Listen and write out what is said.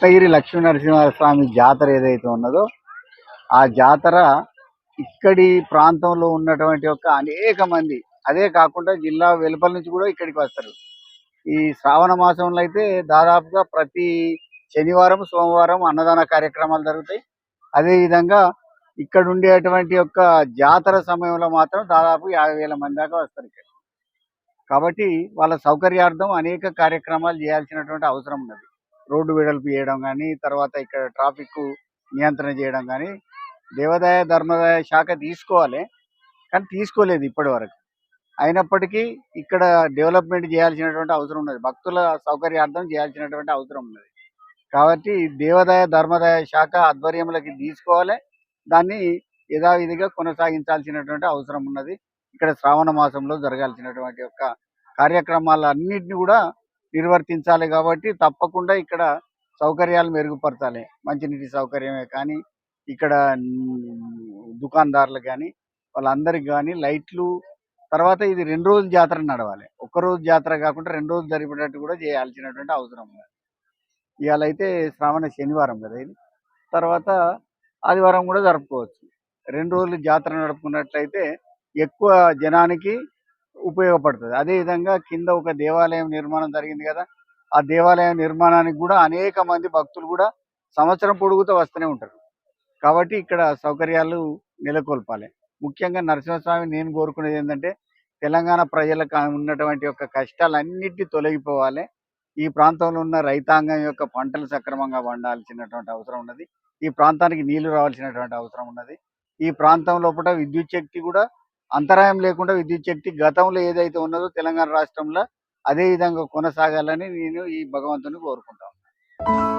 కొత్తగిరి లక్ష్మీ నరసింహస్వామి జాతర ఏదైతే ఉన్నదో ఆ జాతర ఇక్కడి ప్రాంతంలో ఉన్నటువంటి యొక్క అనేక మంది. అదే కాకుండా జిల్లా వెలుపల నుంచి కూడా ఇక్కడికి వస్తారు. ఈ శ్రావణ మాసంలో అయితే దాదాపుగా ప్రతి శనివారం సోమవారం అన్నదాన కార్యక్రమాలు జరుగుతాయి. అదే విధంగా ఇక్కడ ఉండేటువంటి యొక్క జాతర సమయంలో మాత్రం దాదాపు యాభై వేల మంది దాకా వస్తారు ఇక్కడ. కాబట్టి వాళ్ళ సౌకర్యార్థం అనేక కార్యక్రమాలు చేయాల్సినటువంటి అవసరం ఉన్నది. రోడ్డు వెడల్పు చేయడం కానీ తర్వాత ఇక్కడ ట్రాఫిక్ నియంత్రణ చేయడం కానీ దేవాదాయ ధర్మదాయ శాఖ తీసుకోవాలి. కానీ తీసుకోలేదు ఇప్పటి వరకు అయినప్పటికీ ఇక్కడ డెవలప్మెంట్ చేయాల్సినటువంటి అవసరం ఉన్నది. భక్తుల సౌకర్యార్థం చేయాల్సినటువంటి అవసరం ఉన్నది. కాబట్టి దేవాదాయ ధర్మదాయ శాఖ ఆధ్వర్యంలోకి తీసుకోవాలి. దాన్ని యథావిధిగా కొనసాగించాల్సినటువంటి అవసరం ఉన్నది. ఇక్కడ శ్రావణ మాసంలో జరగాల్సినటువంటి యొక్క కార్యక్రమాలన్నింటినీ కూడా నిర్వర్తించాలి కాబట్టి తప్పకుండా ఇక్కడ సౌకర్యాలు మెరుగుపరచాలి. మంచినీటి సౌకర్యమే కానీ ఇక్కడ దుకాణదారులు కానీ వాళ్ళందరికి కానీ లైట్లు తర్వాత ఇది రెండు రోజుల జాతర నడవాలి. ఒక్క రోజు జాతర కాకుండా రెండు రోజులు జరిపేటట్టు కూడా చేయాల్సినటువంటి అవసరం ఉంది. ఇవాళ అయితే శ్రావణ శనివారం కదా ఇది. తర్వాత ఆదివారం కూడా జరుపుకోవచ్చు. రెండు రోజులు జాతర నడుపుకున్నట్లయితే ఎక్కువ జనానికి ఉపయోగపడుతుంది. అదేవిధంగా కింద ఒక దేవాలయం నిర్మాణం జరిగింది కదా ఆ దేవాలయం నిర్మాణానికి కూడా అనేక మంది భక్తులు కూడా సంవత్సరం పొడుగుతూ వస్తూనే ఉంటారు. కాబట్టి ఇక్కడ సౌకర్యాలు నెలకొల్పాలి. ముఖ్యంగా నరసింహస్వామి నేను కోరుకునేది ఏంటంటే తెలంగాణ ప్రజలకు ఉన్నటువంటి యొక్క కష్టాలన్నిటి తొలగిపోవాలి. ఈ ప్రాంతంలో ఉన్న రైతాంగం యొక్క పంటలు సక్రమంగా పండాల్సినటువంటి అవసరం ఉన్నది. ఈ ప్రాంతానికి నీళ్ళు రావాల్సినటువంటి అవసరం ఉన్నది. ఈ ప్రాంతం లోపల విద్యుత్ శక్తి కూడా అంతరాయం లేకుండా విద్యుత్ శక్తి గతంలో ఏదైతే ఉన్నదో తెలంగాణ రాష్ట్రంలో అదే విధంగా కొనసాగాలని నేను ఈ భగవంతుని కోరుకుంటాను